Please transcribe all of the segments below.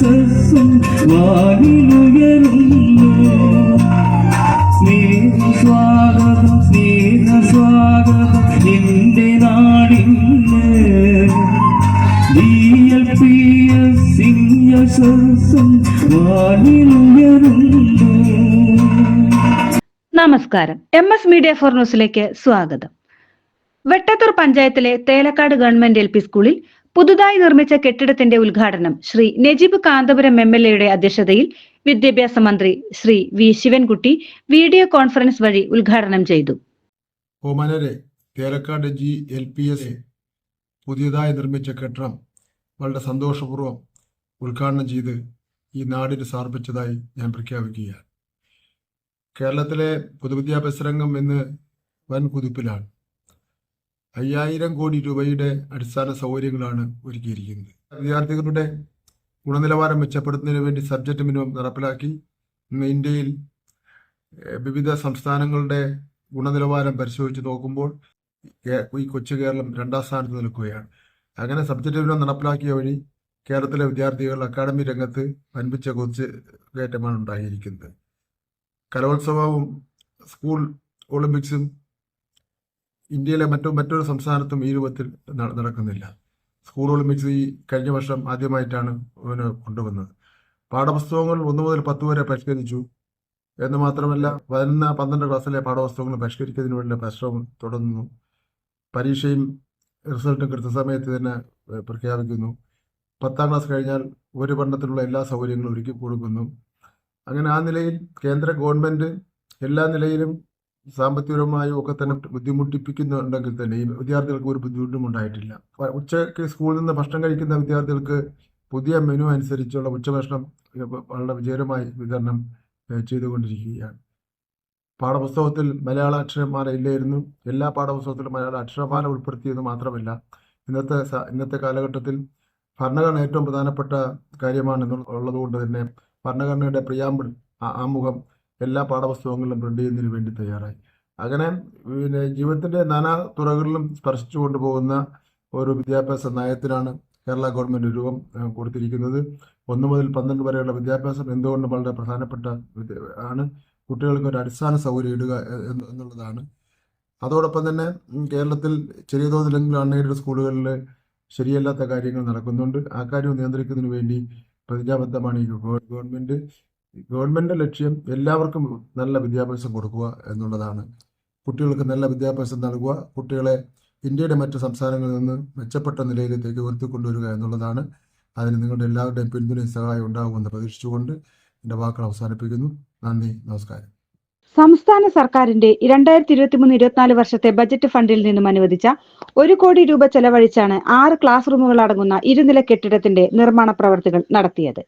യശസ്സും വാനിലുയരുന്നു സ്നേഹ സ്വാഗതം സ്നേഹ സ്വാഗതം എന്റെ നാടിന്ന്. ഡി എൽ പി എസ് യശസ്സും വാനിലുയരുന്നു നമസ്കാരം. എം എസ് മീഡിയ ഫോർ ന്യൂസിലേക്ക് സ്വാഗതം. വെട്ടത്തൂർ പഞ്ചായത്തിലെ തേലക്കാട് ഗവൺമെന്റ് എൽ പി സ്കൂളിൽ പുതുതായി നിർമ്മിച്ച കെട്ടിടത്തിന്റെ ഉദ്ഘാടനം ശ്രീ നജീബ് കാന്തപുരം എം എൽ എയുടെ അധ്യക്ഷതയിൽ വിദ്യാഭ്യാസ മന്ത്രി Shri V Sivankutty video conference വഴി ഉദ്ഘാടനം ചെയ്തു. Thelakkad G L P S പുതിയതായി നിർമ്മിച്ച കെട്ടിടം വളരെ സന്തോഷപൂർവം ഉദ്ഘാടനം ചെയ്ത് ഈ നാടിന് സമർപ്പിച്ചതായി ഞാൻ പ്രഖ്യാപിക്കുകയാണ്. കേരളത്തിലെ പൊതുവിദ്യാഭ്യാസ രംഗം ഇന്ന് വൻ കുതിപ്പിലാണ് അയ്യായിരം കോടി രൂപയുടെ അടിസ്ഥാന സൗകര്യങ്ങളാണ് ഒരുക്കിയിരിക്കുന്നത്. വിദ്യാർത്ഥികളുടെ ഗുണനിലവാരം മെച്ചപ്പെടുത്തുന്നതിന് വേണ്ടി സബ്ജക്റ്റ് മിനിമം നടപ്പിലാക്കി. ഇന്ത്യയിൽ വിവിധ സംസ്ഥാനങ്ങളുടെ ഗുണനിലവാരം പരിശോധിച്ച് നോക്കുമ്പോൾ ഈ കൊച്ചു കേരളം രണ്ടാം സ്ഥാനത്ത് നിൽക്കുകയാണ്. അങ്ങനെ സബ്ജക്റ്റ് മിനിമം നടപ്പിലാക്കിയ വഴി കേരളത്തിലെ വിദ്യാർത്ഥികൾ അക്കാഡമി രംഗത്ത് വൻപിച്ച കൊച്ചു കയറ്റമാണ് ഉണ്ടായിരിക്കുന്നത്. കലോത്സവവും സ്കൂൾ ഒളിമ്പിക്സും ഇന്ത്യയിലെ മറ്റു മറ്റൊരു സംസ്ഥാനത്തും ഈ രൂപത്തിൽ നടക്കുന്നില്ല. സ്കൂൾ ഒളിമ്പിക്സ് ഈ കഴിഞ്ഞ വർഷം ആദ്യമായിട്ടാണ് ഇവന് കൊണ്ടുവന്നത്. പാഠപുസ്തകങ്ങൾ ഒന്ന് മുതൽ പത്ത് വരെ പരിഷ്കരിച്ചു. എന്ന് മാത്രമല്ല വരുന്ന പന്ത്രണ്ട് ക്ലാസ്സിലെ പാഠപുസ്തകങ്ങൾ പരിഷ്കരിക്കുന്നതിന് വേണ്ടി പരിശ്രമം തുടർന്നു. പരീക്ഷയും റിസൾട്ടും കൃത്യസമയത്ത് തന്നെ പ്രഖ്യാപിക്കുന്നു. പത്താം ക്ലാസ് കഴിഞ്ഞാൽ ഒരു പണ്ടത്തിലുള്ള എല്ലാ സൗകര്യങ്ങളും ഒരുക്കി കൊടുക്കുന്നു. അങ്ങനെ ആ നിലയിൽ കേന്ദ്ര ഗവൺമെന്റ് എല്ലാ നിലയിലും സാമ്പത്തികപരമായും ഒക്കെ തന്നെ ബുദ്ധിമുട്ടിപ്പിക്കുന്നുണ്ടെങ്കിൽ തന്നെ ഈ വിദ്യാർത്ഥികൾക്ക് ഒരു ബുദ്ധിമുട്ടും ഉണ്ടായിട്ടില്ല. ഉച്ചയ്ക്ക് സ്കൂളിൽ നിന്ന് ഭക്ഷണം കഴിക്കുന്ന വിദ്യാർത്ഥികൾക്ക് പുതിയ മെനു അനുസരിച്ചുള്ള ഉച്ചഭക്ഷണം വളരെ വിജയകരമായി വിതരണം ചെയ്തുകൊണ്ടിരിക്കുകയാണ്. പാഠപുസ്തകത്തിൽ മലയാള അക്ഷരമാല ഇല്ലായിരുന്നു. എല്ലാ പാഠപുസ്തകത്തിലും മലയാള അക്ഷരമാല ഉൾപ്പെടുത്തിയത് മാത്രമല്ല ഇന്നത്തെ ഇന്നത്തെ കാലഘട്ടത്തിൽ ഭരണഘടന ഏറ്റവും പ്രധാനപ്പെട്ട കാര്യമാണ് എന്നുള്ളത് കൊണ്ട് തന്നെ ഭരണഘടനയുടെ പ്രിയാമ്പിൾ ആമുഖം എല്ലാ പാഠപുസ്തകങ്ങളിലും പ്രിന്റ് ചെയ്യുന്നതിന് വേണ്ടി തയ്യാറായി. അങ്ങനെ പിന്നെ ജീവിതത്തിന്റെ നാനാ തുറകളിലും സ്പർശിച്ചു കൊണ്ടുപോകുന്ന ഒരു വിദ്യാഭ്യാസ നയത്തിനാണ് കേരള ഗവൺമെന്റ് രൂപം കൊടുത്തിരിക്കുന്നത്. ഒന്ന് മുതൽ പന്ത്രണ്ട് വരെയുള്ള വിദ്യാഭ്യാസം എന്തുകൊണ്ടും വളരെ പ്രധാനപ്പെട്ട ആണ്. കുട്ടികൾക്ക് ഒരു അടിസ്ഥാന സൗകര്യം ഇടുക എന്നുള്ളതാണ്. അതോടൊപ്പം തന്നെ കേരളത്തിൽ ചെറിയ തോതിലെങ്കിലും അൺഎയ്ഡഡ് സ്കൂളുകളിൽ ശരിയല്ലാത്ത കാര്യങ്ങൾ നടക്കുന്നുണ്ട്. ആ കാര്യം നിയന്ത്രിക്കുന്നതിന് വേണ്ടി പ്രതിജ്ഞാബദ്ധമാണ് ഈ ഗവ- ഗവൺമെന്റ്. ഗവൺമെന്റ് ലക്ഷ്യം എല്ലാവർക്കും നല്ല വിദ്യാഭ്യാസം കൊടുക്കുക എന്നുള്ളതാണ്. കുട്ടികൾക്ക് നല്ല വിദ്യാഭ്യാസം നൽകുക കുട്ടികളെ ഇന്ത്യയുടെ മറ്റ് സംസ്ഥാനങ്ങളിൽ നിന്ന് മെച്ചപ്പെട്ട നിലയിലേക്ക് ഉയർത്തിക്കൊണ്ടുവരിക എന്നുള്ളതാണ്. അതിന് നിങ്ങളുടെ എല്ലാവരുടെയും പിന്തുണയും സഹായം ഉണ്ടാകുമെന്ന് പ്രതീക്ഷിച്ചുകൊണ്ട് എന്റെ വാക്കുകൾ അവസാനിപ്പിക്കുന്നു. നന്ദി നമസ്കാരം. സംസ്ഥാന സർക്കാരിന്റെ രണ്ടായിരത്തി ഇരുപത്തിമൂന്ന് ഇരുപത്തിനാല് വർഷത്തെ ബജറ്റ് ഫണ്ടിൽ നിന്നും അനുവദിച്ച ഒരു കോടി രൂപ ചെലവഴിച്ചാണ് ആറ് ക്ലാസ് റൂമുകൾ അടങ്ങുന്ന ഇരുനില കെട്ടിടത്തിന്റെ നിർമ്മാണ പ്രവർത്തികൾ നടത്തിയത്.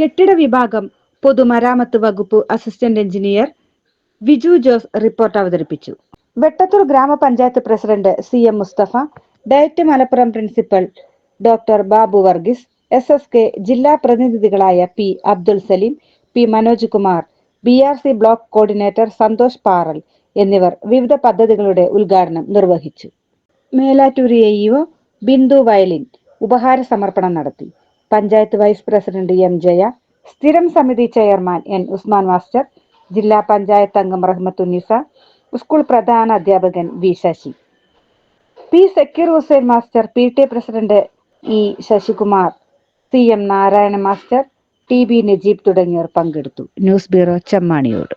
കെട്ടിട വിഭാഗം പൊതുമരാമത്ത് വകുപ്പ് assistant engineer Viju Jose report അവതരിപ്പിച്ചു. വെട്ടത്തൂർ ഗ്രാമപഞ്ചായത്ത് president C M Mustafa DIET Malappuram principal doctor Babu Varghese S S K ജില്ലാ പ്രതിനിധികളായ P Abdul Salim P Manoj Kumar B R C block coordinator Santhosh Paral എന്നിവർ വിവിധ പദ്ധതികളുടെ ഉദ്ഘാടനം നിർവഹിച്ചു. Melattur AEO Bindu വയലിൻ ഉപഹാര സമർപ്പണം നടത്തി. Panchayat vice president M Jaya സ്ഥിരം സമിതി ചെയർമാൻ എൻ ഉസ്മാൻ മാസ്റ്റർ ജില്ലാ പഞ്ചായത്ത് അംഗം റഹ്മത്തുന്നിസ സ്കൂൾ പ്രധാന അധ്യാപകൻ V Sasi. P Sakkir Hussain master P T president E Sasikumar C M Narayana master T B Najeeb തുടങ്ങിയവർ പങ്കെടുത്തു. News bureau Chemmaniyode.